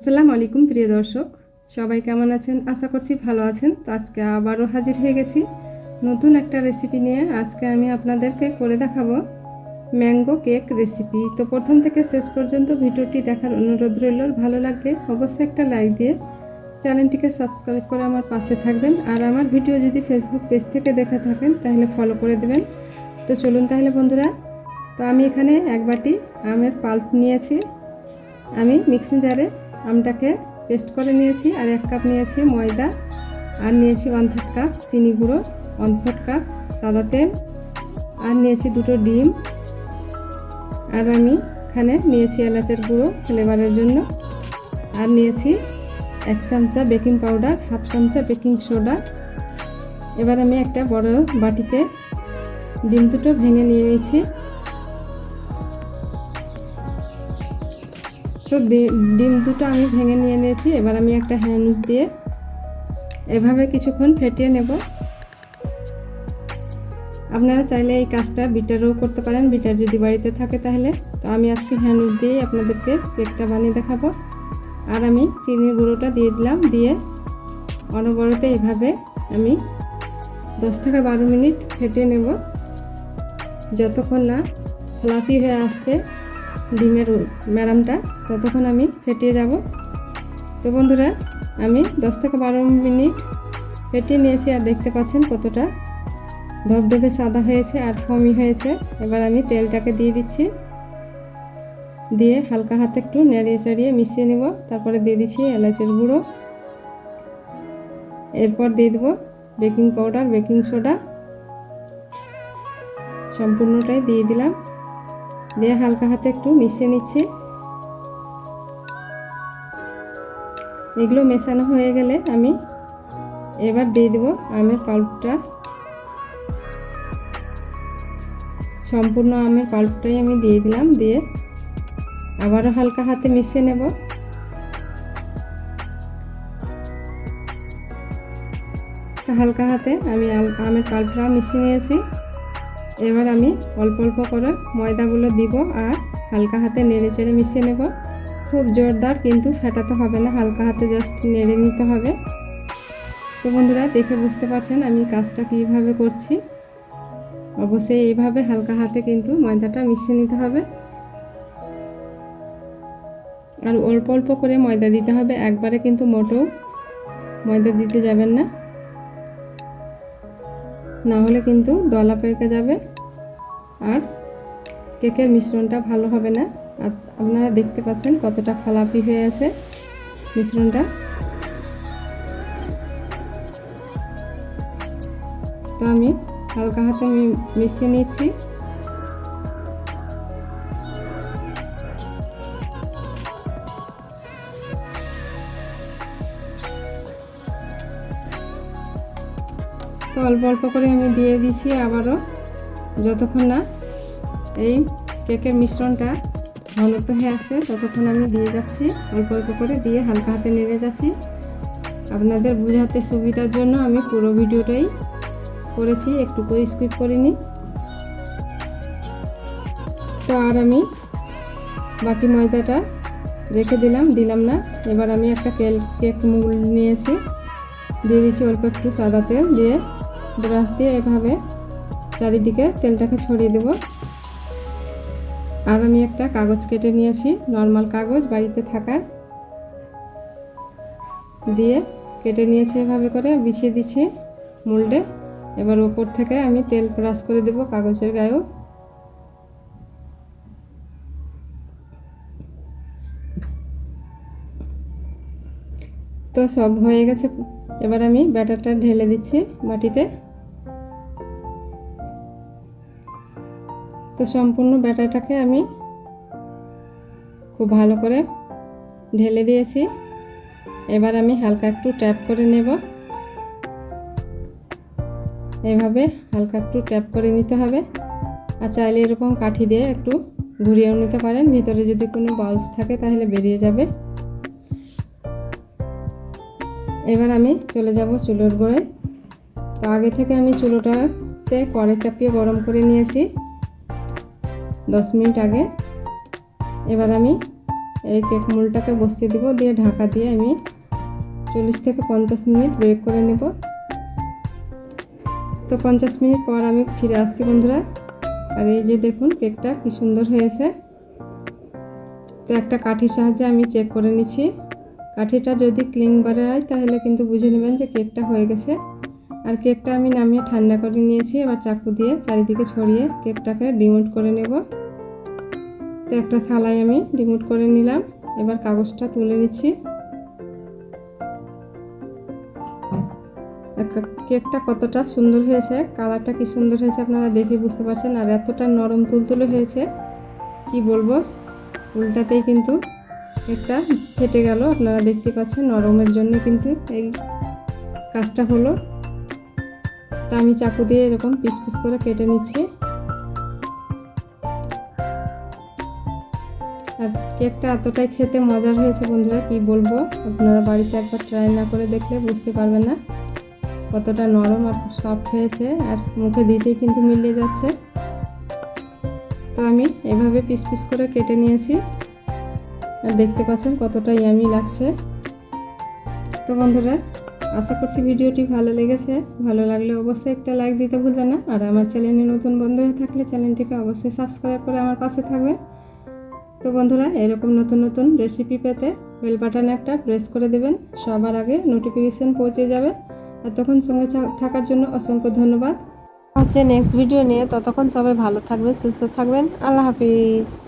আসসালামু আলাইকুম, প্রিয় দর্শক। সবাই কেমন আছেন? আশা করছি ভালো আছেন। তো আজকে আবারও হাজির হয়ে গেছি নতুন একটা রেসিপি নিয়ে। আজকে আমি আপনাদেরকে করে দেখাবো ম্যাঙ্গো কেক রেসিপি তো প্রথম থেকে শেষ পর্যন্ত ভিডিওটি দেখার অনুরোধ রইল। ভালো লাগলে অবশ্যই একটা লাইক দিয়ে চ্যানেলটিকে সাবস্ক্রাইব করে আমার পাশে থাকবেন। আর আমার ভিডিও যদি ফেসবুক পেজ থেকে দেখে থাকেন, তাহলে ফলো করে দেবেন। তো চলুন তাহলে বন্ধুরা, তো আমি এখানে এক বাটি আমের পাল্প নিয়েছি। আমি মিক্সিং জারে আমটাকে পেস্ট করে নিয়েছি, আর এক কাপ নিয়েছি ময়দা, আর নিয়েছি ওয়ান থার্ড কাপ চিনি গুঁড়ো ওয়ান ফোর্থ কাপ সাদা তেল, আর নিয়েছি দুটো ডিম। আর আমি এখানে নিয়েছি এলাচের গুঁড়ো ফ্লেভারের জন্য। আর নিয়েছি এক চামচা বেকিং পাউডার হাফ চামচা বেকিং সোডা এবার আমি একটা বড় বাটিতে ডিম দুটো ভেঙে নিয়ে নিয়েছি। তো ডিম দুটো আমি ভেঙে নিয়ে নিয়েছি, এবার আমি একটা হ্যান্ডউচ দিয়ে এভাবে কিছুক্ষণ ফেটিয়ে নেব। আপনারা চাইলে এই কাজটা বিটারও করতে পারেন, বিটার যদি বাড়িতে থাকে তাহলে। তো আমি আজকে হ্যান্ডউচ দিয়েই আপনাদেরকে কেকটা বানিয়ে দেখাবো। আর আমি চিনির গুঁড়োটা দিয়ে দিলাম, দিয়ে অনবরতে এভাবে আমি দশ থেকে বারো মিনিট ফেটিয়ে নেব। যতক্ষণ না ফ্লাফি হয়ে আসছে ডিমের ম্যাডামটা, ততক্ষণ আমি ফেটিয়ে যাব। তো বন্ধুরা, আমি দশ থেকে বারো মিনিট ফেটিয়ে নিয়েছি আর দেখতে পাচ্ছেন কতটা ধবধবে সাদা হয়েছে আর ফমি হয়েছে। এবার আমি তেলটাকে দিয়ে দিচ্ছি। দিয়ে হালকা হাতে একটু নেড়িয়ে চাড়িয়ে মিশিয়ে নেব। তারপরে দিয়ে দিচ্ছি এলাচের গুঁড়ো। এরপর দিয়ে দেবো বেকিং পাউডার, বেকিং সোডা। সম্পূর্ণটাই দিয়ে দিলাম। দিয়ে হালকা হাতে একটু মিশিয়ে নিচ্ছি। এগুলো মেশানো হয়ে গেলে আমি এবার দিয়ে দেবো আমের পাল্পটা। সম্পূর্ণ আমের পাল্পটাই আমি দিয়ে দিলাম, দিয়ে আবারও হালকা হাতে মিশিয়ে নেব। হালকা হাতে আমি আমের পাল্পটা মিশিয়ে নিয়েছি। এবার আমি অল্প অল্প করে ময়দাগুলো দিব আর হালকা হাতে নেড়ে চেড়ে মিশিয়ে নেব। খুব জোরদার কিন্তু ফেটাতে হবে না, হালকা হাতে জাস্ট নেড়ে নিতে হবে। তো বন্ধুরা, দেখে বুঝতে পারছেন আমি কাজটা কীভাবে করছি। অবশ্যই এইভাবে হালকা হাতে কিন্তু ময়দাটা মিশিয়ে নিতে হবে। আর অল্প অল্প করে ময়দা দিতে হবে, একবারে কিন্তু মোটেও ময়দা দিতে যাবেন না। না হলে কিন্তু দলা পেকে যাবে। আর কেকের মিশ্রণটা ভালো হবে না। আর আপনারা দেখতে পাচ্ছেন কতটা ফলাপি হয়ে আছে মিশ্রণটা। তো আমি হালকা হাতে আমি মিশিয়ে নিচ্ছি তো অল্প অল্প করে আমি দিয়ে দিচ্ছি আবারও। যতক্ষণ না এই কেকের মিশ্রণটা ঘনত্ব হয়ে আসে ততক্ষণ আমি দিয়ে যাচ্ছি। অল্প অল্প করে দিয়ে হালকা হাতে নেড়ে যাচ্ছি। আপনাদের বোঝাতে সুবিধার জন্য আমি পুরো ভিডিওটাই করেছি, একটু করে স্কিপ করিনি। তো আর আমি বাকি ময়দাটা রেখে দিলাম দিলাম না। এবার আমি একটা কেল কেক মুল নিয়েছি। দিয়ে দিচ্ছি অল্প একটু সাদা তেল দিয়ে ব্রাশ দিয়ে এভাবে চারিদিকে তেলটাকে ছড়িয়ে দেব। আর আমি একটা কাগজ কেটে নিয়েছি, নর্মাল কাগজ বাড়িতে থাকা। দিয়ে কেটে নিয়েছি এভাবে করে, বিছিয়ে দিচ্ছি মোল্ডে এবার ওপর থেকে আমি তেল ব্রাশ করে দেব কাগজের গায়েও। তো সব হয়ে গেছে। এবার আমি ব্যাটারটা ঢেলে দিচ্ছি মাটিতে। তো সম্পূর্ণ ব্যাটারটাকে আমি খুব ভালো করে ঢেলে দিয়েছি। এবার আমি হালকা একটু ট্যাপ করে নেব। এভাবে হালকা একটু ট্যাপ করে নিতে হবে। আর চাইলে এরকম কাঠি দিয়ে একটু ঘুরিয়েও নিতে পারেন। ভিতরে যদি কোনো বাউস থাকে তাহলে বেরিয়ে যাবে। এবার আমি চলে যাব চুলোর গোড়ে তো আগে থেকে আমি চুলোটাতে কড়ে চাপিয়ে গরম করে নিয়েছি। দশ মিনিট আগে। এবার আমি এই কেক মোলটাকে বসিয়ে দিব, দিয়ে ঢাকা দিয়ে আমি চল্লিশ থেকে পঞ্চাশ মিনিট বেক করে নেব। তো পঞ্চাশ মিনিট পর আমি ফিরে আসছি বন্ধুরা। আর এই যে দেখুন কেকটা কি সুন্দর হয়েছে। তো একটা কাঠির সাহায্যে আমি চেক করে নিচ্ছি। কাঠিটা যদি ক্লিং বারে হয় তাহলে কিন্তু বুঝে নেবেন যে কেকটা হয়ে গেছে। আর কেকটা আমি নামিয়ে ঠান্ডা করে নিয়েছি। এবার চাকু দিয়ে চারিদিকে ছড়িয়ে কেকটাকে ডিমোট করে নেব। তো একটা থালায় আমি ডিমোট করে নিলাম। এবার কাগজটা তুলে নিচ্ছি। কেকটা কতটা সুন্দর হয়েছে, কালারটা কি সুন্দর হয়েছে আপনারা দেখে বুঝতে পারছেন, আর এতটা নরম তুলতুলে হয়েছে, কি বলব? উল্টাতেই কিন্তু কেকটা ফেটে গেল, আপনারা দেখতে পাচ্ছেন নরমের জন্য কিন্তু এই কাজটা হলো। তা আমি চাকু দিয়ে এরকম পিস পিস করে কেটে নিচ্ছি। কেকটা এতটাই খেতে মজার হয়েছে বন্ধুরা, কি বলব? আপনারা বাড়িতে একবার ট্রাই না করে দেখলে বুঝতে পারবেন না কতটা নরম আর সফট হয়েছে আর মুখে দিতেই কিন্তু মিলিয়ে যাচ্ছে। তো আমি এভাবে পিস পিস করে কেটে নিয়েছি। আর দেখতে পাচ্ছেন কতটা ইয়ামি লাগছে। তো বন্ধুরা, আশা করছি ভিডিওটি ভালো লেগেছে। ভালো লাগলে অবশ্যই একটা লাইক দিতে ভুলবেন না। আর আমার চ্যানেলে নতুন বন্ধু হয়ে থাকলে চ্যানেলটিকে অবশ্যই সাবস্ক্রাইব করে আমার পাশে থাকবেন। তো বন্ধুরা, এরকম নতুন নতুন রেসিপি পেতে বেল বাটনে একটা প্রেস করে দেবেন। সবার আগে নোটিফিকেশান পৌঁছে যাবে। এতক্ষণ সঙ্গে থাকার জন্য অসংখ্য ধন্যবাদ। হচ্ছে নেক্সট ভিডিও নিয়ে। ততক্ষণ সবাই ভালো থাকবেন, সুস্থ থাকবেন। আল্লাহ হাফিজ।